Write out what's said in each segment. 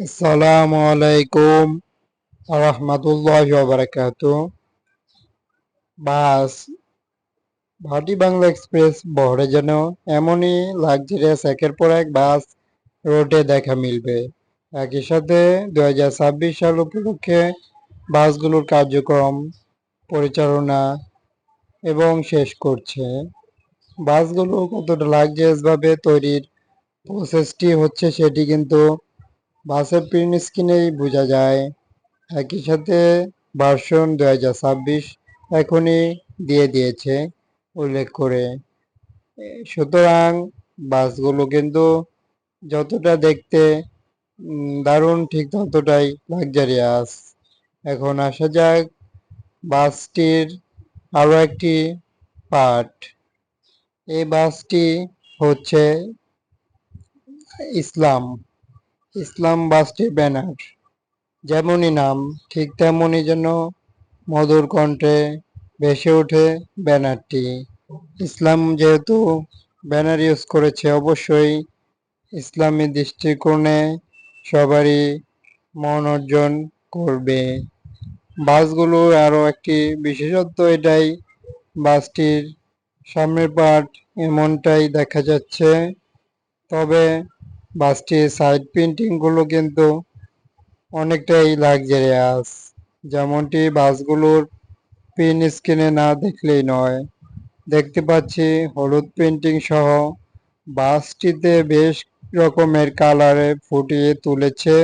আসসালামু আলাইকুম রহমতুল্লাহ বারাকাতু বাস, ভাটি বাংলা এক্সপ্রেস বহরে যেন এমনই লাক্সারিয়াস একের পর এক বাস রোডে দেখা মিলবে। একই সাথে দুই হাজার ছাব্বিশ সাল উপলক্ষে বাসগুলোর কার্যক্রম পরিচালনা এবং শেষ করছে। বাসগুলো কতটা লাক্সারিয়াসভাবে তৈরির প্রসেসটি হচ্ছে সেটি কিন্তু বাসের প্রিন্ট স্ক্রিনেই বোঝা যায়। একই সাথে ভার্সন দু হাজার ছাব্বিশ এখনই দিয়ে দিয়েছে, উল্লেখ করে। সুতরাং বাসগুলো কিন্তু যতটা দেখতে দারুণ, ঠিক ততটাই লাক্সারিয়াস এখন আসা যাক বাসটির আরও একটি পার্ট এই বাসটি হচ্ছে ইসলাম। ইসলাম বাসটির ব্যানার। যেমনই নাম, ঠিক তেমনই যেন মধুর কণ্ঠে ভেসে ওঠে ব্যানারটি। ইসলাম যেহেতু ব্যানার ইউজ করেছে, অবশ্যই ইসলামী দৃষ্টিকোণে সবারই মন অর্জন করবে। বাসগুলো আরও একটি বিশেষত্ব এটাই, বাসটির সামনের পার্ট এমনটাই দেখা যাচ্ছে। তবে বাসটির সাইড প্রিন্টিংগুলো কিন্তু অনেকটাই লাক্সারিয়াস যেমনটি বাসগুলোর পিন স্ক্রিনে না দেখলেই নয়। দেখতে পাচ্ছি হলুদ পেন্টিং সহ বাসটিতে বেশ রকমের কালারে ফুটিয়ে তুলেছে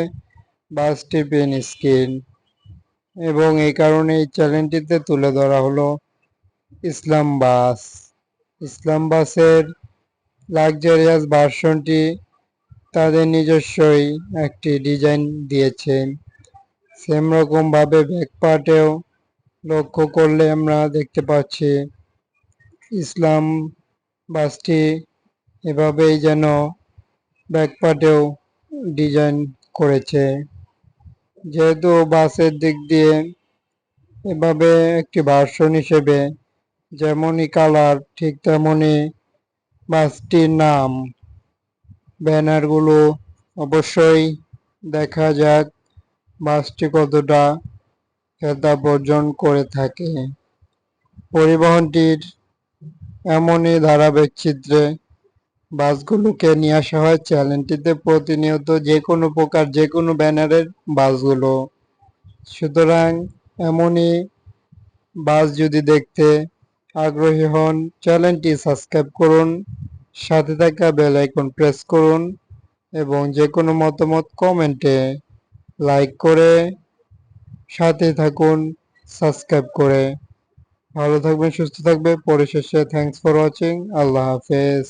বাসটির পেন স্ক্রিন এবং এই কারণে এই চ্যানেলটিতে তুলে ধরা হলো ইসলাম বাস। ইসলাম বাসের লাক্সারিয়াস ভার্সনটি তাদের নিজস্বই একটি ডিজাইন দিয়েছে। সেম রকমভাবে ব্যাক পার্টেও লক্ষ্য করলে আমরা দেখতে পাচ্ছি, ইসলাম বাসটি এভাবেই যেন ব্যাক পার্টেও ডিজাইন করেছে। যেহেতু বাসের দিক দিয়ে এভাবে একটি ভার্সন হিসেবে যেমনই কালার ঠিক তেমনই বাসটির নাম। ব্যানারগুলো অবশ্যই দেখা যাক বাসটি কতটা খেতাব অর্জন করে থাকে। পরিবহনটির এমনই ধারাবাহিক চিত্রে বাসগুলোকে নিয়ে আসা হয়। চ্যানেলটিতে প্রতিনিয়ত যে কোনো প্রকার যে কোনো ব্যানারের বাসগুলো। সুতরাং এমনই বাস যদি দেখতে আগ্রহী হন, চ্যানেলটি সাবস্ক্রাইব করুন। সাথে থাকা বেল আইকন প্রেস করুন এবং যে কোনো মতামত কমেন্টে লাইক করে সাথে থাকুন সাবস্ক্রাইব করে। ভালো থাকবেন, সুস্থ থাকবে পরিশেষে থ্যাংকস ফর ওয়াচিং আল্লাহ হাফেজ।